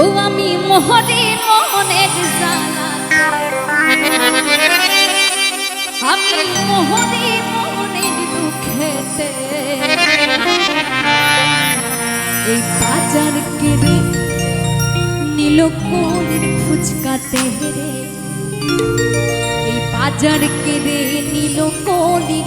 ও আমি মোহনে মোহনের জানা। আমি মোহনে মোহনের দুঃখেতে। এই বাজার কেড়ে নীল কোলের ফুচকাতে হেরে এই বাজার কেড়ে নীল কোলের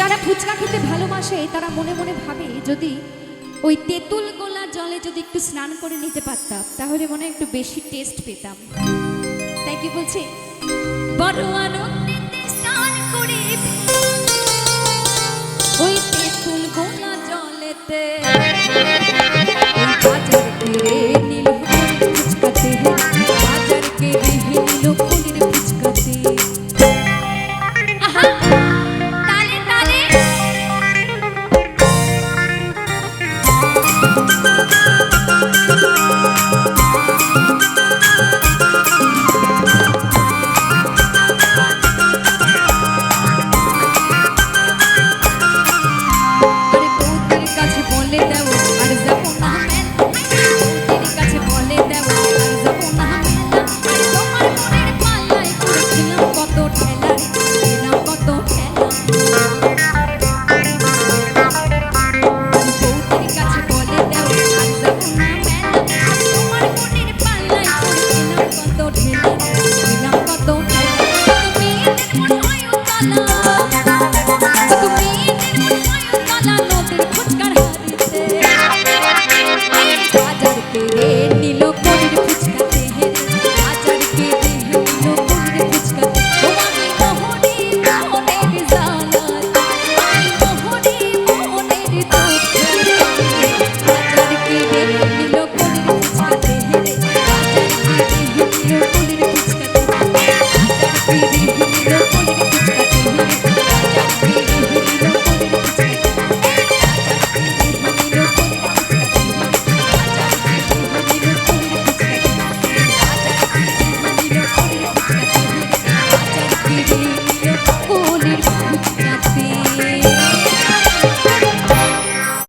যারা ফুচকা খেতে ভালোবাসে, তারা মনে মনে ভাবে যদি ওই তেঁতুল গোলা জলে যদি একটু স্নান করে নিতে পারতাম, তাহলে মনে একটু বেশি টেস্ট পেতাম। তাই কি বলছে? বড় আনন্দেতে ওই তেঁতুল গোলা জলেতে You.